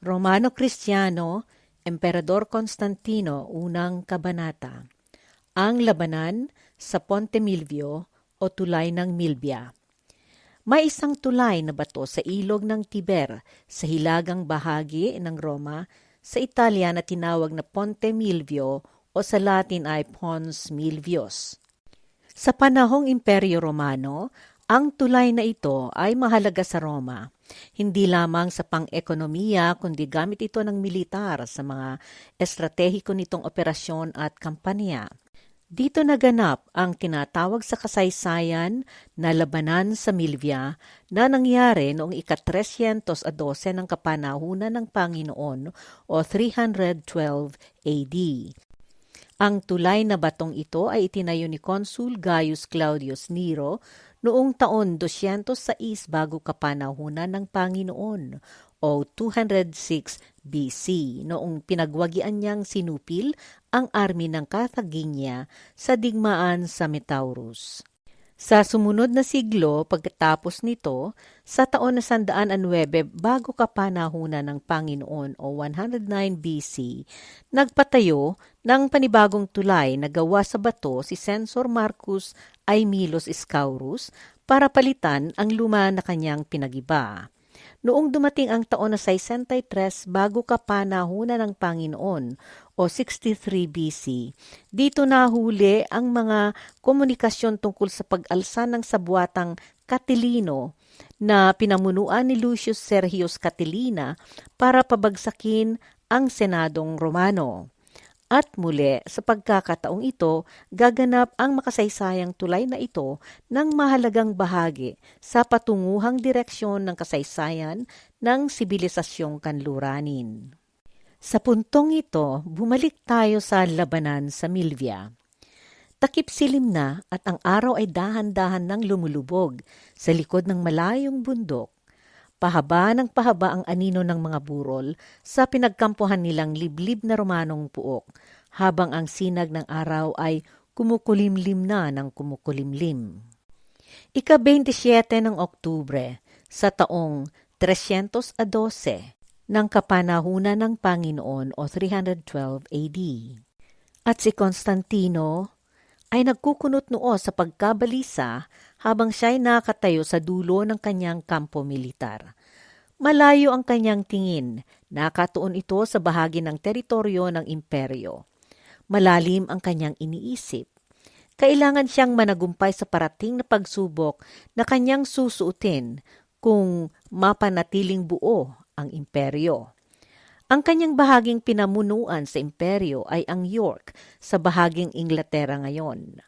Romano-Kristiyano, Emperador Constantino, unang kabanata. Ang labanan sa Ponte Milvio o Tulay ng Milvia. May isang tulay na bato sa ilog ng Tiber sa hilagang bahagi ng Roma sa Italia na tinawag na Ponte Milvio o sa Latin ay Pons Milvius. Sa panahong Imperyo Romano, ang tulay na ito ay mahalaga sa Roma. Hindi lamang sa pang-ekonomiya kundi gamit ito ng militar sa mga estratehiko nitong operasyon at kampanya. Dito naganap ang tinatawag sa kasaysayan na labanan sa Milvia na nangyari noong ika-312 ng kapanahunan ng Panginoon o 312 AD. Ang tulay na batong ito ay itinayo ni Consul Gaius Claudius Nero noong taon 206 bago kapanahunan ng Panginoon o 206 BC noong pinagwagian niyang sinupil ang army ng Carthaginia sa digmaan sa Metaurus. Sa sumunod na siglo pagkatapos nito, sa taon na sandaan anwebe bago kapanahunan ng Panginoon o 109 BC, nagpatayo ng panibagong tulay na gawa sa bato si Censor Marcus Aemilos Scaurus para palitan ang luma na kanyang pinagiba. Noong dumating ang taon na 63 bago kapanahunan ng Panginoon o 63 BC, dito nahuli ang mga komunikasyon tungkol sa pag-alsa ng sabuatang Catilino na pinamunuan ni Lucius Sergius Catilina para pabagsakin ang Senadong Romano. At muli, sa pagkakataong ito, gaganap ang makasaysayang tulay na ito ng mahalagang bahagi sa patunguhang direksyon ng kasaysayan ng sibilisasyong kanluranin. Sa puntong ito, bumalik tayo sa labanan sa Milvia. Takip silim na at ang araw ay dahan-dahan nang lumulubog sa likod ng malayong bundok Pahaba ng pahaba ang anino ng mga burol sa pinagkampuhan nilang liblib na Romanong puok, habang ang sinag ng araw ay kumukulimlim na ng kumukulimlim. Ika-27 ng Oktubre sa taong 312 ng kapanahunan ng Panginoon o 312 AD. At si Konstantino ay nagkukunot noo sa pagkabalisa habang siya'y nakatayo sa dulo ng kanyang kampo militar. Malayo ang kanyang tingin, nakatuon ito sa bahagi ng teritoryo ng imperyo. Malalim ang kanyang iniisip. Kailangan siyang managumpay sa parating na pagsubok na kanyang susuotin kung mapanatiling buo ang imperyo. Ang kanyang bahaging pinamunuan sa imperyo ay ang York sa bahaging Inglaterra ngayon.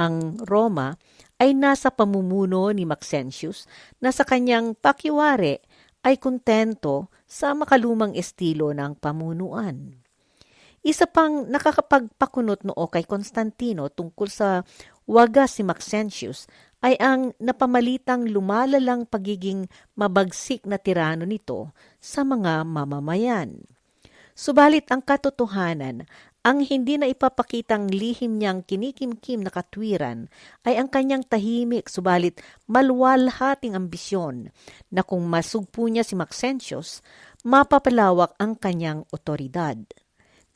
Ang Roma ay nasa pamumuno ni Maxentius na sa kanyang pakiwari ay kontento sa makalumang estilo ng pamunuan. Isa pang nakakapagpakunot noo kay Constantino tungkol sa wagas si Maxentius ay ang napamalitang lumalalang pagiging mabagsik na tirano nito sa mga mamamayan. Subalit ang katotohanan ang hindi na ipapakitang lihim niyang kinikimkim na katwiran ay ang kanyang tahimik subalit malwalhating ambisyon na kung masugpo niya si Maxentius, mapapalawak ang kanyang otoridad.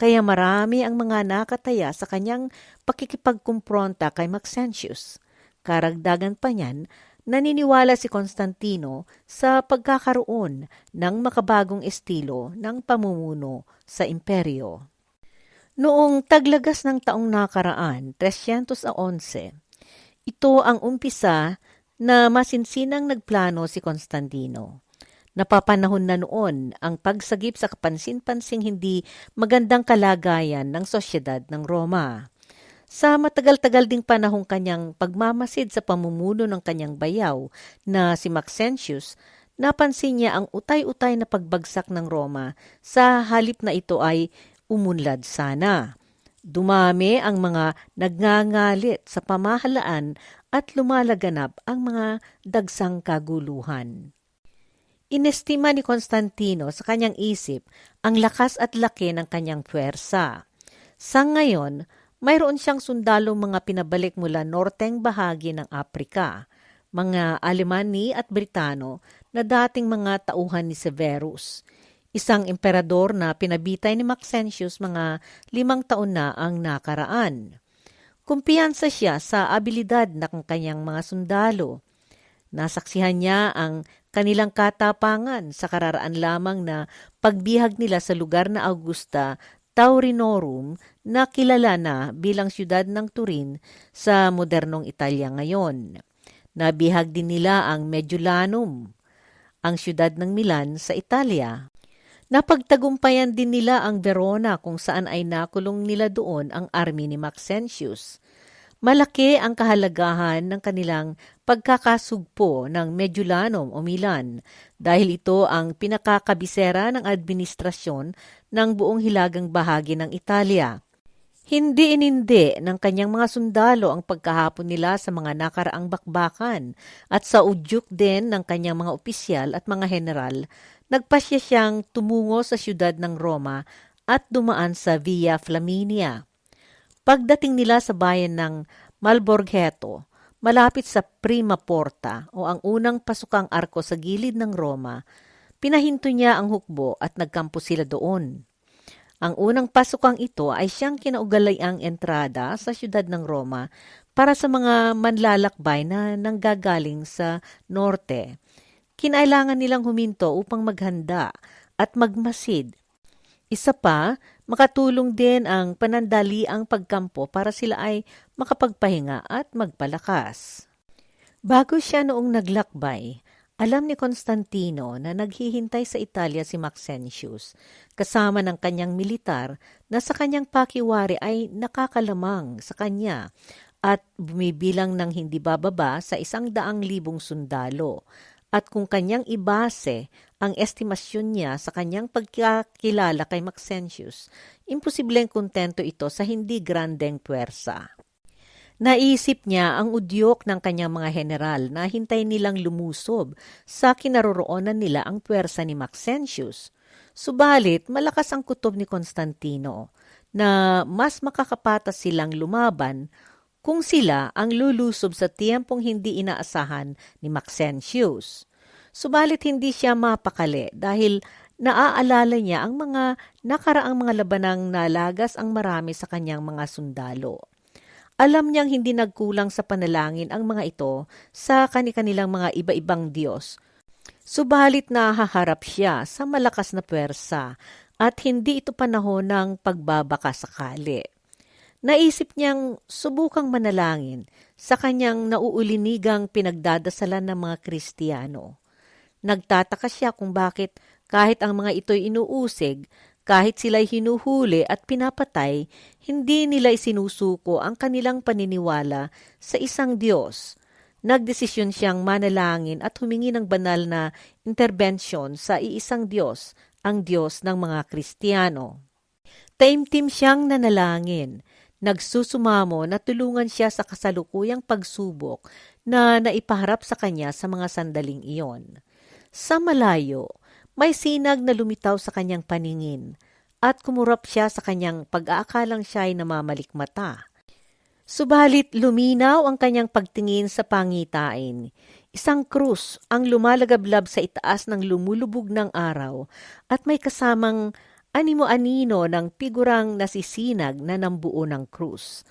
Kaya marami ang mga nakataya sa kanyang pakikipagkumpronta kay Maxentius. Karagdagan pa niyan, naniniwala si Constantino sa pagkakaroon ng makabagong estilo ng pamumuno sa imperyo. Noong taglagas ng taong nakaraan, 311, ito ang umpisa na masinsinang nagplano si Konstantino. Napapanahon na noon ang pagsagip sa kapansin-pansing hindi magandang kalagayan ng sosyedad ng Roma. Sa matagal-tagal ding panahong kanyang pagmamasid sa pamumuno ng kanyang bayaw na si Maxentius, napansin niya ang utay-utay na pagbagsak ng Roma sa halip na ito ay umunlad sana. Dumami ang mga nagngangalit sa pamahalaan at lumalaganap ang mga dagsang kaguluhan. Inestima ni Konstantino sa kanyang isip ang lakas at laki ng kanyang puwersa. Sa ngayon, mayroon siyang sundalong mga pinabalik mula norteng bahagi ng Aprika, mga Alemani at Britano na dating mga tauhan ni Severus. Isang emperador na pinabitay ni Maxentius mga limang taon na ang nakaraan. Kumpiyansa siya sa abilidad ng kanyang mga sundalo. Nasaksihan niya ang kanilang katapangan sa kararaan lamang na pagbihag nila sa lugar na Augusta Taurinorum na kilala na bilang siyudad ng Turin sa modernong Italia ngayon. Nabihag din nila ang Mediolanum, ang siyudad ng Milan sa Italia. Napagtagumpayan din nila ang Verona kung saan ay nakulong nila doon ang army ni Maxentius. Malaki ang kahalagahan ng kanilang pagkakasugpo ng Mediolanum o Milan dahil ito ang pinakakabisera ng administrasyon ng buong hilagang bahagi ng Italia. Hindi inindi ng kanyang mga sundalo ang pagkahapon nila sa mga nakaraang bakbakan at sa udyok din ng kanyang mga opisyal at mga general, nagpasya siyang tumungo sa siyudad ng Roma at dumaan sa Via Flaminia. Pagdating nila sa bayan ng Malborgheto, malapit sa Prima Porta o ang unang pasukang arko sa gilid ng Roma, pinahinto niya ang hukbo at nagkampo sila doon. Ang unang pasukang ito ay siyang kinaugalayang entrada sa siyudad ng Roma para sa mga manlalakbay na nanggagaling sa norte. Kinailangan nilang huminto upang maghanda at magmasid. Isa pa, makatulong din ang panandali ang pagkampo para sila ay makapagpahinga at magpalakas. Bago siya noong naglakbay, alam ni Constantino na naghihintay sa Italia si Maxentius kasama ng kanyang militar na sa kanyang pakiwari ay nakakalamang sa kanya at bumibilang ng hindi bababa sa isang daang libong sundalo at kung kanyang ibase ang estimasyon niya sa kanyang pagkakilala kay Maxentius, imposibleng kontento ito sa hindi grandeng puwersa. Naisip niya ang udyok ng kanyang mga general na hintay nilang lumusob sa kinaroroonan nila ang puwersa ni Maxentius. Subalit, malakas ang kutob ni Constantino na mas makakapatas silang lumaban kung sila ang lulusob sa tiyempong hindi inaasahan ni Maxentius. Subalit hindi siya mapakali dahil naaalala niya ang mga nakaraang mga labanang nalagas ang marami sa kanyang mga sundalo. Alam niyang hindi nagkulang sa panalangin ang mga ito sa kanilang mga iba-ibang Diyos. Subalit nahaharap siya sa malakas na puwersa at hindi ito panahon ng pagbabaka sakali. Naisip niyang subukang manalangin sa kanyang nauulinigang pinagdadasalan ng mga Kristiyano. Nagtataka siya kung bakit kahit ang mga ito'y inuusig, kahit sila'y hinuhuli at pinapatay, hindi nila isinusuko ang kanilang paniniwala sa isang Diyos. Nagdesisyon siyang manalangin at humingi ng banal na interbensyon sa iisang Diyos, ang Diyos ng mga Kristiyano. Taimtim siyang nanalangin. Nagsusumamo na tulungan siya sa kasalukuyang pagsubok na naipaharap sa kanya sa mga sandaling iyon. Sa malayo, may sinag na lumitaw sa kanyang paningin at kumurap siya sa kanyang pag-aakalang siya ay namamalikmata. Subalit luminaw ang kanyang pagtingin sa pangitain. Isang krus ang lumalagablab sa itaas ng lumulubog ng araw at may kasamang animo-anino ng figurang nasisinag na nambuo ng krus.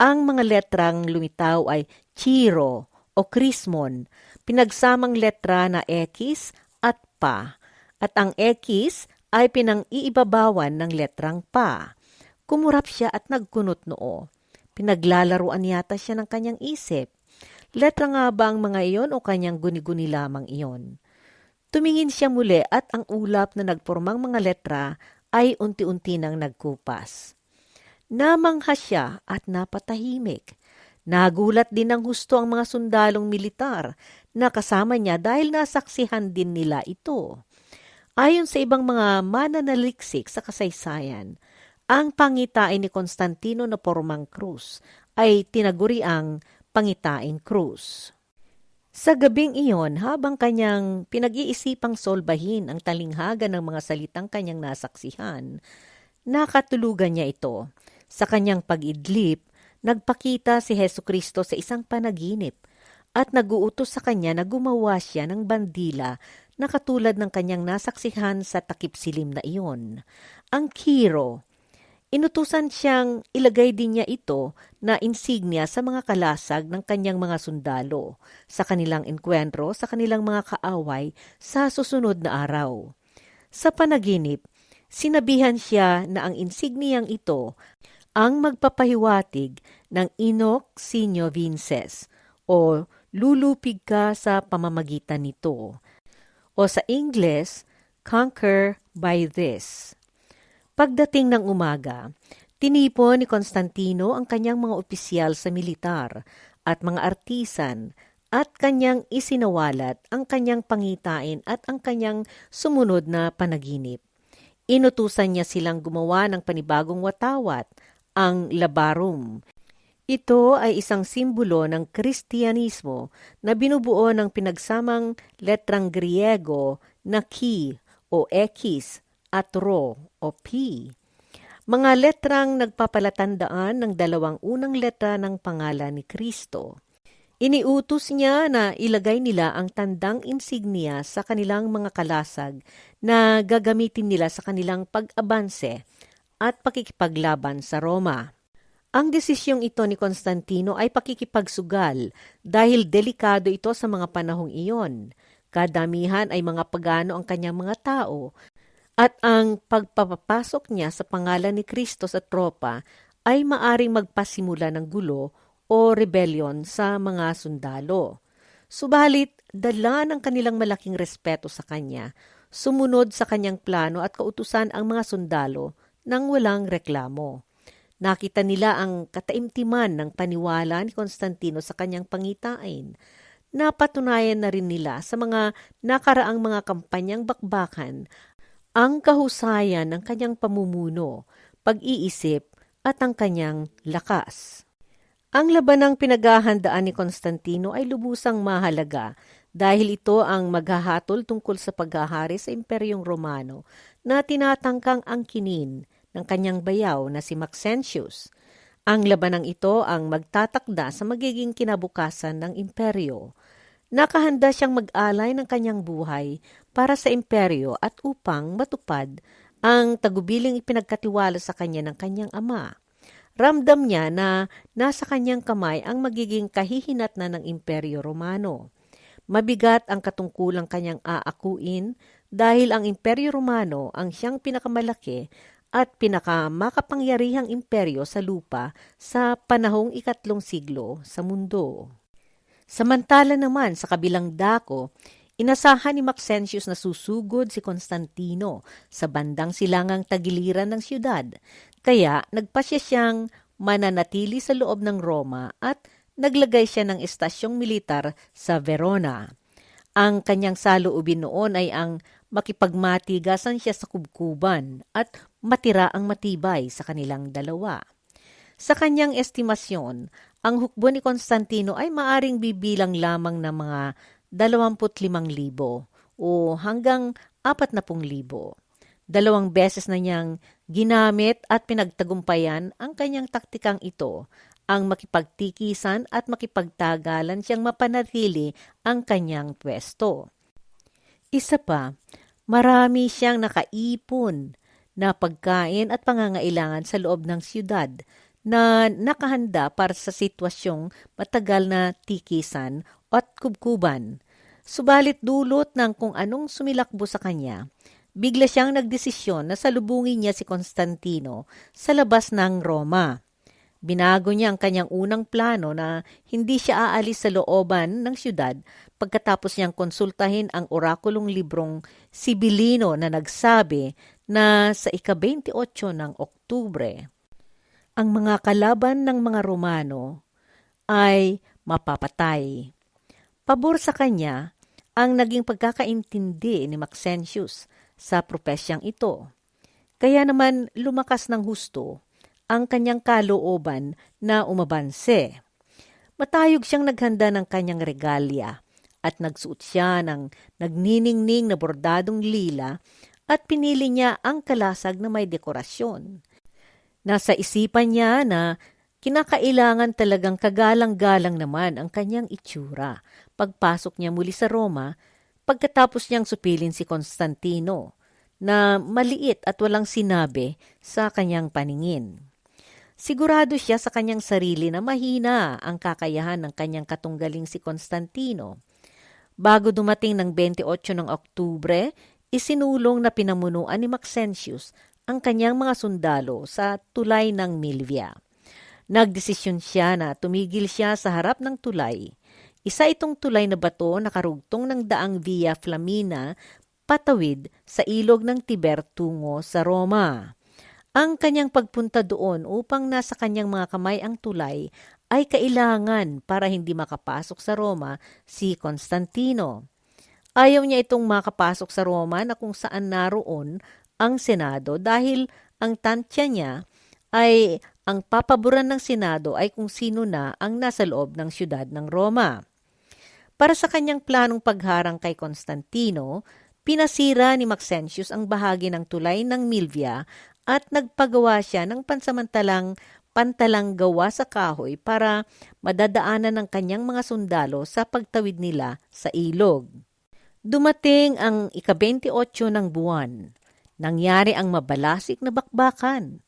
Ang mga letrang lumitaw ay Chiro o Krismon, pinagsamang letra na X at Pa at ang X ay pinang-iibabawan ng letrang pa. Kumurap siya at nagkunot noo. Pinaglalaruan yata siya ng kanyang isip. Letra nga ba ang mga iyon o kanyang guni-guni lamang iyon? Tumingin siya muli at ang ulap na nagpormang mga letra ay unti-unti nang nagkupas. Namangha siya at napatahimik. Nagulat din ng husto ang mga sundalong militar na kasama niya dahil nasaksihan din nila ito. Ayon sa ibang mga mananaliksik sa kasaysayan, ang pangitain ni Constantino na Pormang Cruz ay tinaguri ang pangitain Cruz. Sa gabing iyon, habang kanyang pinag-iisipang solbahin ang talinghaga ng mga salitang kanyang nasaksihan, nakatulugan niya ito. Sa kanyang pag-idlip, nagpakita si Heso Kristo sa isang panaginip at naguutos sa kanya na gumawa siya ng bandila na katulad ng kanyang nasaksihan sa takip silim na iyon. Ang Kiro, inutusan siyang ilagay din niya ito na insignia sa mga kalasag ng kanyang mga sundalo sa kanilang enkwentro sa kanilang mga kaaway sa susunod na araw. Sa panaginip, sinabihan siya na ang insigniyang ito ang magpapahiwatig ng Inok Sinyo Vinces o lulupig ka sa pamamagitan nito. O sa Ingles, conquer by this. Pagdating ng umaga, tinipon ni Konstantino ang kanyang mga opisyal sa militar at mga artisan at kanyang isinawalat ang kanyang pangitain at ang kanyang sumunod na panaginip. Inutusan niya silang gumawa ng panibagong watawat ang labarum. Ito ay isang simbolo ng Kristyanismo na binubuo ng pinagsamang letrang Griego na ki o x at ro o p. Mga letrang nagpapalatandaan ng dalawang unang letra ng pangalan ni Kristo. Iniutos niya na ilagay nila ang tandang insignia sa kanilang mga kalasag na gagamitin nila sa kanilang pag-abanse at pakikipaglaban sa Roma. Ang desisyong ito ni Konstantino ay pakikipagsugal dahil delikado ito sa mga panahong iyon. Kadamihan ay mga pagano ang kanyang mga tao at ang pagpapapasok niya sa pangalan ni Kristo sa tropa ay maaring magpasimula ng gulo o rebellion sa mga sundalo. Subalit, dala ng kanilang malaking respeto sa kanya, sumunod sa kanyang plano at kautusan ang mga sundalo nang walang reklamo. Nakita nila ang kataimtiman ng paniwala ni Konstantino sa kanyang pangitain. Napatunayan na rin nila sa mga nakaraang mga kampanyang bakbakan ang kahusayan ng kanyang pamumuno, pag-iisip at ang kanyang lakas. Ang labanang pinaghahandaan ni Konstantino ay lubusang mahalaga dahil ito ang maghahatol tungkol sa paghahari sa Imperyong Romano na tinatangkang angkinin ng kanyang bayaw na si Maxentius. Ang labanang ito ang magtatakda sa magiging kinabukasan ng imperyo. Nakahanda siyang mag-alay ng kanyang buhay para sa imperyo at upang matupad ang tagubiling ipinagkatiwala sa kanya ng kanyang ama. Ramdam niya na nasa kanyang kamay ang magiging kahihinat na ng Imperyo Romano. Mabigat ang katungkulang kanyang aakuin dahil ang Imperyo Romano ang siyang pinakamalaki at pinakamakapangyarihang imperyo sa lupa sa panahong ikatlong siglo sa mundo. Samantala naman sa kabilang dako, inasahan ni Maxentius na susugod si Constantino sa bandang silangang tagiliran ng siyudad, kaya nagpasya siyang mananatili sa loob ng Roma at naglagay siya ng estasyong militar sa Verona. Ang kanyang saloobin noon ay ang makipagmatigasan siya sa kubkuban at matira ang matibay sa kanilang dalawa. Sa kanyang estimasyon, ang hukbo ni Konstantino ay maaring bibilang lamang ng mga 25,000 o hanggang 40,000. Dalawang beses na niyang ginamit at pinagtagumpayan ang kanyang taktikang ito ang makipagtikisan at makipagtagalan siyang mapanatili ang kanyang pwesto. Isa pa, marami siyang nakaipon na pagkain at pangangailangan sa loob ng siyudad na nakahanda para sa sitwasyong matagal na tikisan at kubkuban. Subalit dulot ng kung anong sumilakbo sa kanya, bigla siyang nagdesisyon na salubungin niya si Konstantino sa labas ng Roma. Binago niya ang kanyang unang plano na hindi siya aalis sa looban ng siyudad pagkatapos niyang konsultahin ang orakulong librong Sibilino na nagsabi na sa ika-28 ng Oktubre, ang mga kalaban ng mga Romano ay mapapatay. Pabor sa kanya ang naging pagkakaintindi ni Maxentius sa propesyang ito. Kaya naman lumakas ng husto ang kanyang kalooban na umabanse. Matayog siyang naghanda ng kanyang regalya at nagsuot siya ng nagniningning na bordadong lila at pinili niya ang kalasag na may dekorasyon. Nasa isipan niya na kinakailangan talagang kagalang-galang naman ang kanyang itsura. Pagpasok niya muli sa Roma, pagkatapos niyang supilin si Konstantino na maliit at walang sinabi sa kanyang paningin. Sigurado siya sa kanyang sarili na mahina ang kakayahan ng kanyang katunggaling si Konstantino. Bago dumating ng 28 ng Oktubre, isinulong na pinamunuan ni Maxentius ang kanyang mga sundalo sa tulay ng Milvia. Nagdesisyon siya na tumigil siya sa harap ng tulay. Isa itong tulay na bato na karugtong ng daang Via Flamina patawid sa ilog ng Tiber tungo sa Roma. Ang kanyang pagpunta doon upang nasa kanyang mga kamay ang tulay ay kailangan para hindi makapasok sa Roma si Constantino. Ayaw niya itong makapasok sa Roma na kung saan naroon ang Senado dahil ang tantya niya ay ang papaboran ng Senado ay kung sino na ang nasa loob ng siyudad ng Roma. Para sa kanyang planong pagharang kay Constantino, pinasira ni Maxentius ang bahagi ng tulay ng Milvia at nagpagawa siya ng pansamantalang pantalang gawa sa kahoy para madadaanan ng kanyang mga sundalo sa pagtawid nila sa ilog. Dumating ang ika-28 ng buwan. Nangyari ang mabalasik na bakbakan.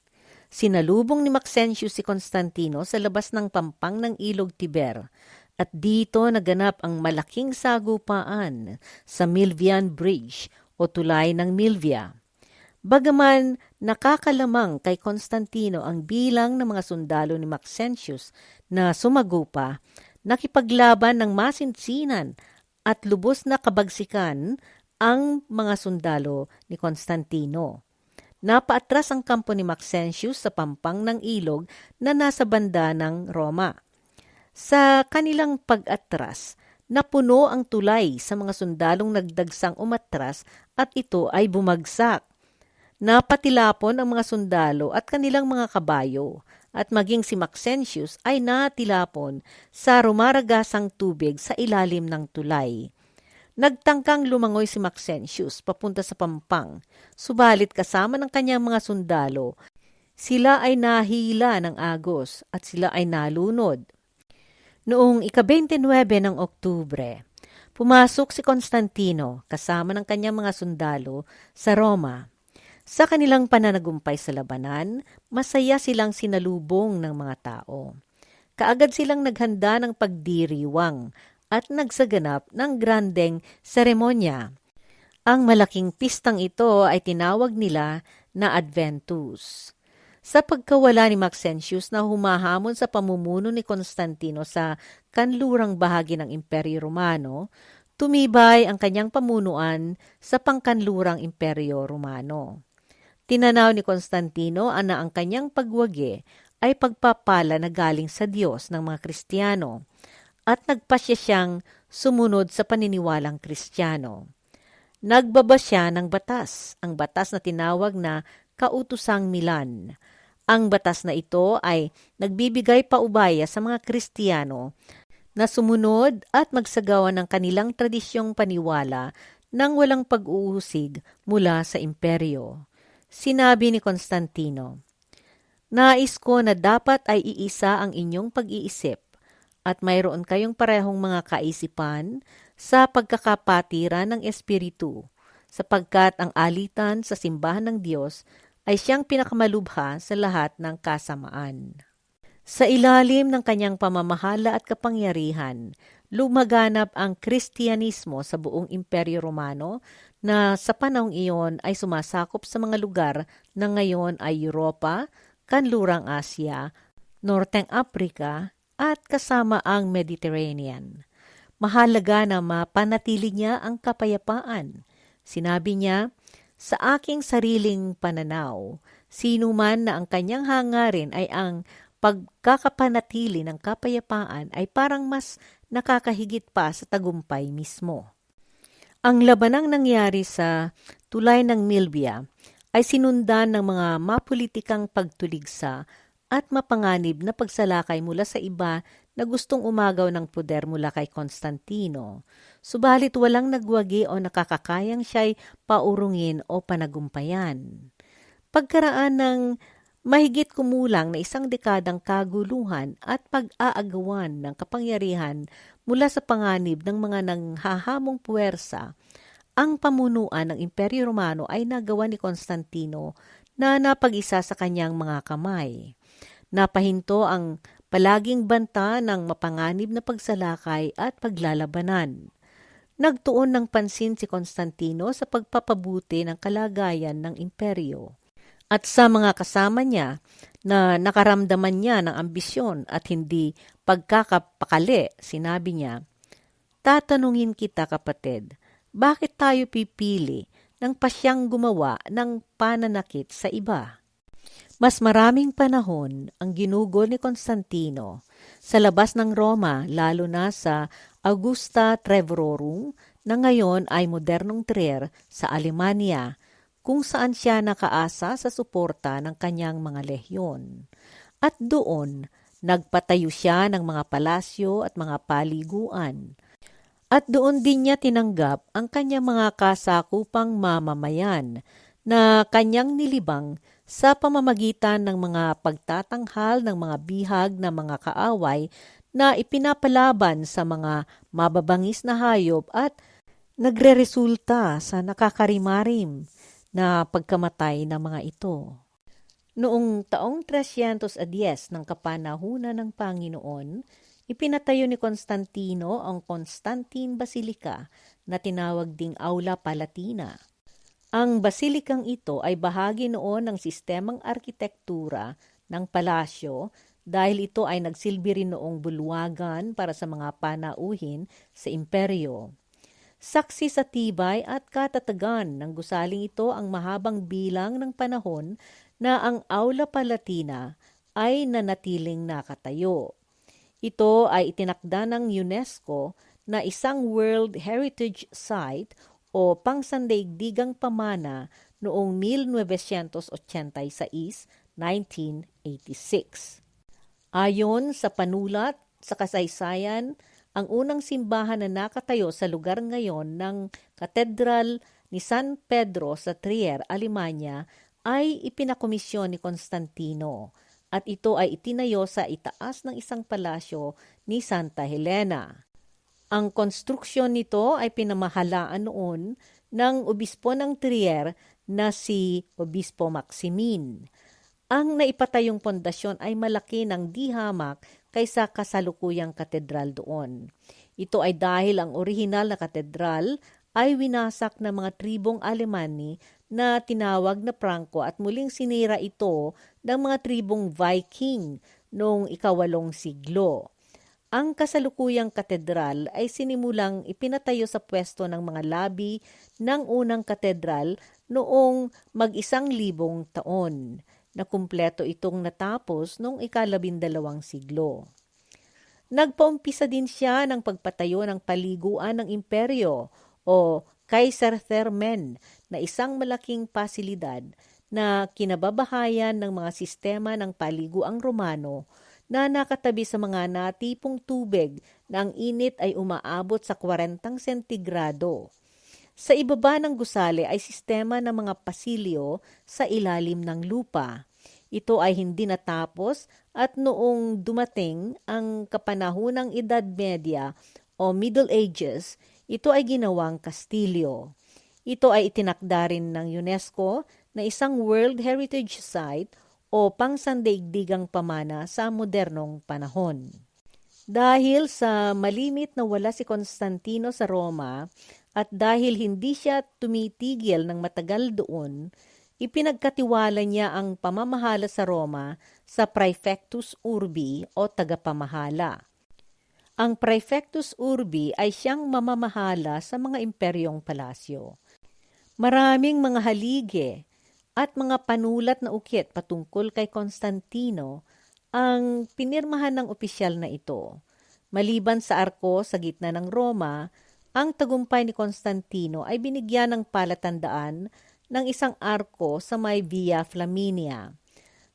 Sinalubong ni Maxentius si Constantino sa labas ng pampang ng ilog Tiber at dito naganap ang malaking sagupaan sa Milvian Bridge o tulay ng Milvia. Bagaman nakakalamang kay Constantino ang bilang ng mga sundalo ni Maxentius na sumagupa, nakipaglaban ng masinsinan at lubos na kabagsikan ang mga sundalo ni Constantino. Napaatras ang kampo ni Maxentius sa pampang ng ilog na nasa banda ng Roma. Sa kanilang pag-atras, napuno ang tulay sa mga sundalong nagdagsang umatras at ito ay bumagsak. Napatilapon ang mga sundalo at kanilang mga kabayo at maging si Maxentius ay natilapon sa rumaragasang tubig sa ilalim ng tulay. Nagtangkang lumangoy si Maxentius papunta sa pampang, subalit kasama ng kanyang mga sundalo, sila ay nahila ng agos at sila ay nalunod. Noong ika-29 ng Oktubre, pumasok si Constantino kasama ng kanyang mga sundalo sa Roma sa kanilang pananagumpay sa labanan, masaya silang sinalubong ng mga tao. Kaagad silang naghanda ng pagdiriwang at nagsaganap ng grandeng seremonya. Ang malaking pistang ito ay tinawag nila na Adventus. Sa pagkawala ni Maxentius na humahamon sa pamumuno ni Constantino sa kanlurang bahagi ng Imperyo Romano, tumibay ang kanyang pamunuan sa pangkanlurang Imperyo Romano. Tinanaw ni Konstantino na ang kanyang pagwagi ay pagpapala na galing sa Diyos ng mga Kristiyano at nagpasya siyang sumunod sa paniniwalang Kristiyano. Nagbaba siya ng batas, ang batas na tinawag na Kautusang Milan. Ang batas na ito ay nagbibigay paubaya sa mga Kristiyano na sumunod at magsagawa ng kanilang tradisyong paniwala nang walang pag-uusig mula sa imperyo. Sinabi ni Konstantino, Nais ko na dapat ay iisa ang inyong pag-iisip at mayroon kayong parehong mga kaisipan sa pagkakapatiran ng Espiritu, sapagkat ang alitan sa simbahan ng Diyos ay siyang pinakamalubha sa lahat ng kasamaan. Sa ilalim ng kanyang pamamahala at kapangyarihan, lumaganap ang Kristyanismo sa buong Imperyo Romano na sa panahong iyon ay sumasakop sa mga lugar na ngayon ay Europa, Kanlurang Asya, Norteng Afrika at kasama ang Mediterranean. Mahalaga na mapanatili niya ang kapayapaan. Sinabi niya, sa aking sariling pananaw, sino man na ang kanyang hangarin ay ang pagkakapanatili ng kapayapaan ay parang mas nakakahigit pa sa tagumpay mismo. Ang labanang nangyari sa tulay ng Milvia ay sinundan ng mga mapolitikang pagtuligsa at mapanganib na pagsalakay mula sa iba na gustong umagaw ng poder mula kay Konstantino. Subalit walang nagwagi o nakakakayang siya'y paurungin o panagumpayan. Pagkaraan ng mahigit kumulang na isang dekadang kaguluhan at pag-aagawan ng kapangyarihan mula sa panganib ng mga nanghahamong puwersa, ang pamunuan ng Imperyo Romano ay nagawa ni Konstantino na napag-isa sa kanyang mga kamay. Napahinto ang palaging banta ng mapanganib na pagsalakay at paglalabanan. Nagtuon ng pansin si Konstantino sa pagpapabuti ng kalagayan ng imperyo. At sa mga kasama niya na nakaramdaman niya ng ambisyon at hindi pagkakapakali, sinabi niya, Tatanungin kita kapatid, bakit tayo pipili ng pasyang gumawa ng pananakit sa iba? Mas maraming panahon ang ginugol ni Konstantino sa labas ng Roma lalo na sa Augusta Trevorum na ngayon ay modernong Trier sa Alemania kung saan siya nakaasa sa suporta ng kanyang mga lehyon. At doon, nagpatayo siya ng mga palasyo at mga paliguan. At doon din niya tinanggap ang kanyang mga kasakupang mamamayan na kanyang nilibang sa pamamagitan ng mga pagtatanghal ng mga bihag na mga kaaway na ipinapalaban sa mga mababangis na hayop at nagreresulta sa nakakarimarim na pagkamatay ng mga ito. Noong taong 310 ng kapanahunan ng Panginoon, ipinatayo ni Konstantino ang Constantine Basilica na tinawag ding Aula Palatina. Ang basilikang ito ay bahagi noon ng sistemang arkitektura ng palasyo dahil ito ay nagsilbi rin noong bulwagan para sa mga panauhin sa imperyo. Saksi sa tibay at katatagan ng gusaling ito ang mahabang bilang ng panahon na ang Aula Palatina ay nanatiling nakatayo. Ito ay itinakda ng UNESCO na isang World Heritage Site o pangsandaigdigang pamana noong 1986, 1986. Ayon sa panulat sa kasaysayan, ang unang simbahan na nakatayo sa lugar ngayon ng Katedral ni San Pedro sa Trier, Alemanya ay ipinakomisyon ni Konstantino at ito ay itinayo sa itaas ng isang palasyo ni Santa Helena. Ang konstruksyon nito ay pinamahalaan noon ng obispo ng Trier na si Obispo Maximin. Ang naipatayong pundasyon ay malaki ng dihamak kaysa kasalukuyang katedral doon. Ito ay dahil ang orihinal na katedral ay winasak ng mga tribong Alemani na tinawag na Franco at muling sinira ito ng mga tribong Viking noong ikawalong siglo. Ang kasalukuyang katedral ay sinimulang ipinatayo sa pwesto ng mga labi ng unang katedral noong mag-isang libong taon na kumpleto itong natapos noong ikalabindalawang siglo. Nagpaumpisa din siya ng pagpatayo ng paliguan ng imperyo o Kaiser Thermen na isang malaking pasilidad na kinababahayan ng mga sistema ng paliguang Romano na nakatabi sa mga natipong tubig na ang init ay umaabot sa 40 sentigrado. Sa ibaba ng gusali ay sistema ng mga pasilyo sa ilalim ng lupa. Ito ay hindi natapos at noong dumating ang kapanahunang Edad Media o Middle Ages, ito ay ginawang kastilyo. Ito ay itinakda rin ng UNESCO na isang World Heritage Site o pangsandaigdigang pamana sa modernong panahon. Dahil sa malimit na wala si Konstantino sa Roma at dahil hindi siya tumitigil ng matagal doon, ipinagkatiwala niya ang pamamahala sa Roma sa Praefectus Urbi o tagapamahala. Ang Praefectus Urbi ay siyang mamamahala sa mga imperyong palasyo. Maraming mga halige at mga panulat na ukit patungkol kay Konstantino ang pinirmahan ng opisyal na ito. Maliban sa arko sa gitna ng Roma, ang tagumpay ni Konstantino ay binigyan ng palatandaan ng isang arko sa may Via Flaminia.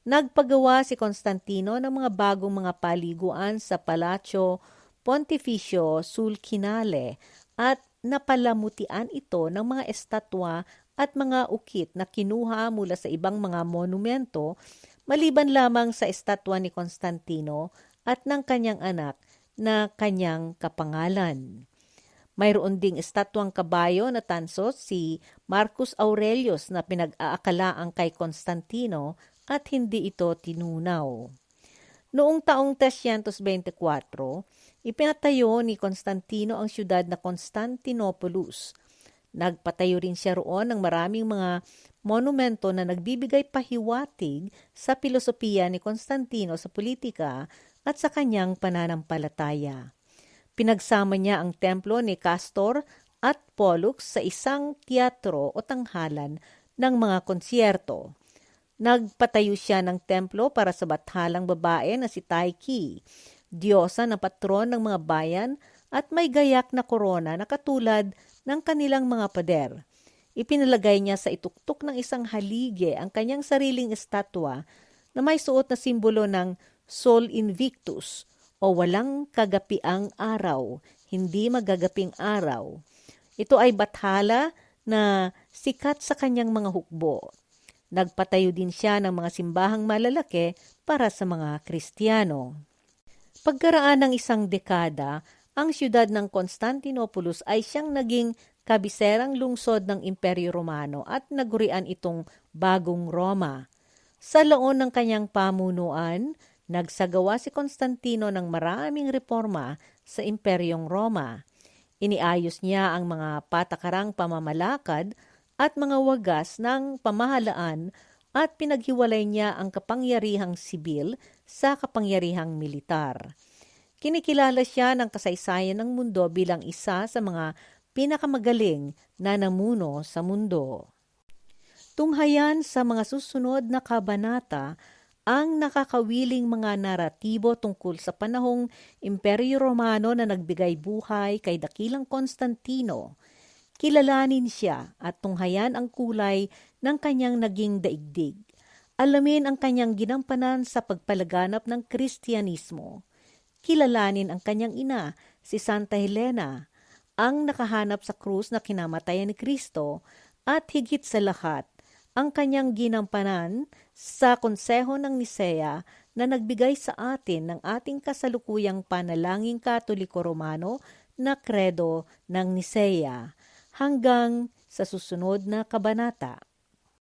Nagpagawa si Constantino ng mga bagong mga paliguan sa Palazzo Pontificio sul Quinale at napalamutian ito ng mga estatwa at mga ukit na kinuha mula sa ibang mga monumento maliban lamang sa estatwa ni Constantino at ng kanyang anak na kanyang kapangalan. Mayroon ding estatwang kabayo na tanso si Marcus Aurelius na pinag-aakalaang kay Constantino at hindi ito tinunaw. Noong taong 324, ipinatayo ni Constantino ang siyudad na Constantinopolis. Nagpatayo rin siya roon ng maraming mga monumento na nagbibigay pahiwatig sa filosofiya ni Constantino sa politika at sa kanyang pananampalataya. Pinagsama niya ang templo ni Castor at Pollux sa isang teatro o tanghalan ng mga konsyerto. Nagpatayo siya ng templo para sa bathalang babae na si Taiki, diyosa na patron ng mga bayan at may gayak na korona na katulad ng kanilang mga pader. Ipinalagay niya sa ituktok ng isang halige ang kanyang sariling estatwa na may suot na simbolo ng Sol Invictus o walang kagapiang araw, hindi magagaping araw. Ito ay bathala na sikat sa kanyang mga hukbo. Nagpatayo din siya ng mga simbahang malalaki para sa mga Kristiyano. Pagkaraan ng isang dekada, ang siyudad ng Constantinopolis ay siyang naging kabiserang lungsod ng Imperyo Romano at nagurian itong Bagong Roma. Sa laon ng kanyang pamunuan, nagsagawa si Constantino ng maraming reforma sa Imperyong Roma. Iniayos niya ang mga patakarang pamamalakad at mga wagas ng pamahalaan at pinaghiwalay niya ang kapangyarihang sibil sa kapangyarihang militar. Kinikilala siya ng kasaysayan ng mundo bilang isa sa mga pinakamagaling na namuno sa mundo. Tunghayan sa mga susunod na kabanata ang nakakawiling mga naratibo tungkol sa panahong Imperyo Romano na nagbigay buhay kay dakilang Konstantino. Kilalanin siya at tunghayan ang kulay ng kanyang naging daigdig. Alamin ang kanyang ginampanan sa pagpalaganap ng Kristyanismo. Kilalanin ang kanyang ina, si Santa Helena, ang nakahanap sa krus na kinamatayan ni Kristo at higit sa lahat, ang kanyang ginampanan sa konseho ng Nisea na nagbigay sa atin ng ating kasalukuyang panalangin katoliko-romano na kredo ng Nisea hanggang sa susunod na kabanata.